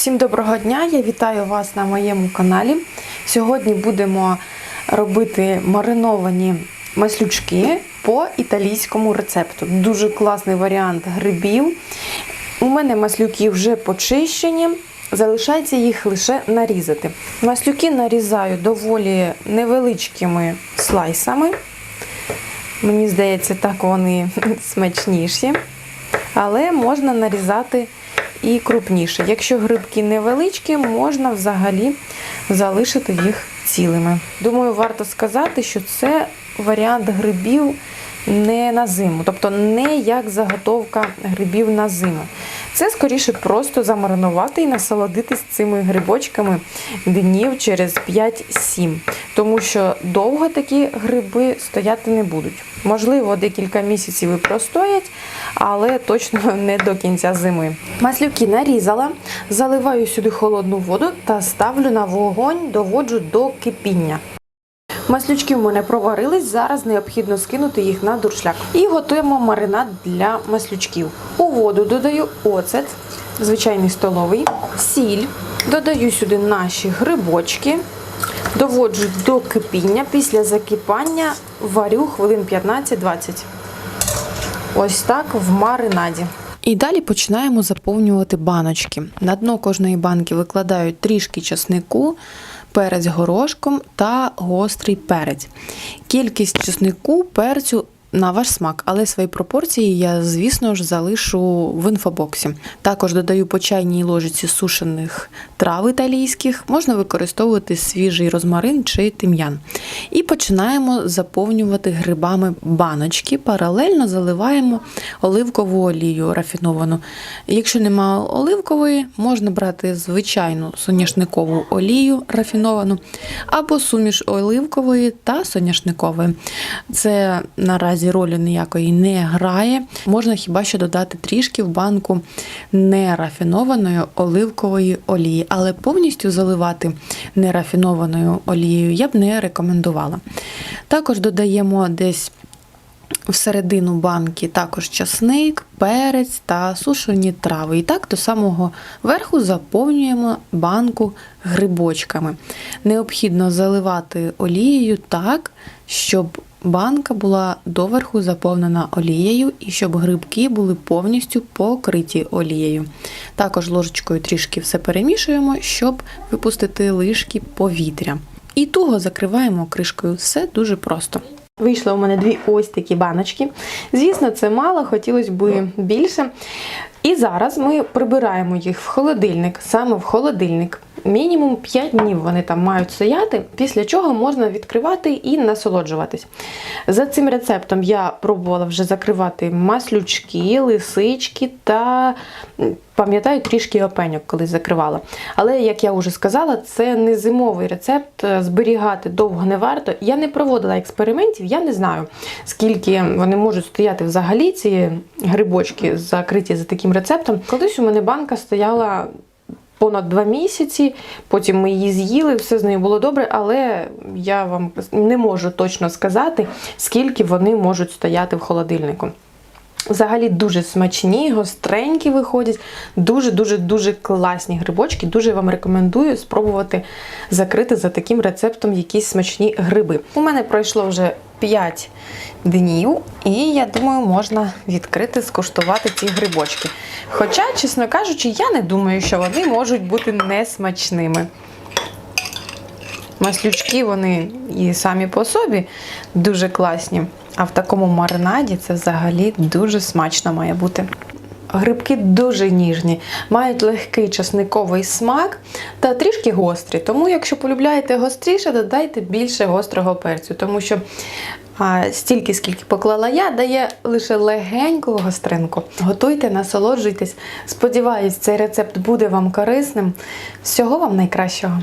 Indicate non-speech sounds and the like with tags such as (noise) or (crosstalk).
Всім доброго дня! Я вітаю вас на моєму каналі. Сьогодні будемо робити мариновані маслючки по італійському рецепту. Дуже класний варіант грибів. У мене маслюки вже почищені, залишається їх лише нарізати. Маслюки нарізаю доволі невеличкими слайсами. Мені здається, так вони (laughs) смачніші. Але можна нарізати і крупніше. Якщо грибки невеличкі, можна взагалі залишити їх цілими. Думаю, варто сказати, що це варіант грибів не на зиму, тобто не як заготовка грибів на зиму. Це скоріше просто замаринувати і насолодитись цими грибочками днів через 5-7, тому що довго такі гриби стояти не будуть. Можливо, декілька місяців і простоять, але точно (laughs) не до кінця зими. Маслюки нарізала, заливаю сюди холодну воду та ставлю на вогонь, доводжу до кипіння. Маслючки в мене проварились, зараз необхідно скинути їх на дуршляк. І готуємо маринад для маслючків. У воду додаю оцет, звичайний столовий, сіль, додаю сюди наші грибочки, доводжу до кипіння. Після закипання варю хвилин 15-20. Ось так в маринаді. І далі починаємо заповнювати баночки. На дно кожної банки викладаю трішки часнику, перець горошком та гострий перець. Кількість чеснику, перцю на ваш смак, але свої пропорції я, звісно ж, залишу в інфобоксі. Також додаю по чайній ложиці сушених трав італійських, можна використовувати свіжий розмарин чи тим'ян. І починаємо заповнювати грибами баночки, паралельно заливаємо оливкову олію рафіновану. Якщо немає оливкової, можна брати звичайну соняшникову олію рафіновану або суміш оливкової та соняшникової. Це наразі ролі ніякої не грає. Можна хіба що додати трішки в банку нерафінованої оливкової олії, але повністю заливати нерафінованою олією я б не рекомендувала. Також додаємо десь всередину банки також часник, перець та сушені трави. І так до самого верху заповнюємо банку грибочками. Необхідно заливати олією так, щоб банка була доверху заповнена олією і щоб грибки були повністю покриті олією. Також ложечкою трішки все перемішуємо, щоб випустити лишки повітря. І туго закриваємо кришкою. Все дуже просто. Вийшло у мене дві ось такі баночки. Звісно, це мало, хотілося б більше. І зараз ми прибираємо їх в холодильник, саме в холодильник. Мінімум 5 днів вони там мають стояти, після чого можна відкривати і насолоджуватись. За цим рецептом я пробувала вже закривати маслючки, лисички та пам'ятаю трішки опеньок, коли закривала. Але, як я вже сказала, це не зимовий рецепт, зберігати довго не варто. Я не проводила експериментів, я не знаю, скільки вони можуть стояти взагалі, ці грибочки закриті за таким рецептом. Колись у мене банка стояла понад два місяці. Потім ми її з'їли, все з нею було добре, але я вам не можу точно сказати, скільки вони можуть стояти в холодильнику. Взагалі дуже смачні, гостренькі виходять, дуже-дуже дуже класні грибочки. Дуже вам рекомендую спробувати закрити за таким рецептом якісь смачні гриби. У мене пройшло вже 5 днів, і я думаю, можна відкрити, скуштувати ці грибочки. Хоча, чесно кажучи, я не думаю, що вони можуть бути несмачними. Маслючки вони і самі по собі дуже класні. А в такому маринаді це взагалі дуже смачно має бути. Грибки дуже ніжні, мають легкий часниковий смак та трішки гострі. Тому, якщо полюбляєте гостріше, додайте більше гострого перцю, тому що а, стільки, скільки поклала я, дає лише легеньку гостринку. Готуйте, насолоджуйтесь. Сподіваюсь, цей рецепт буде вам корисним. Всього вам найкращого!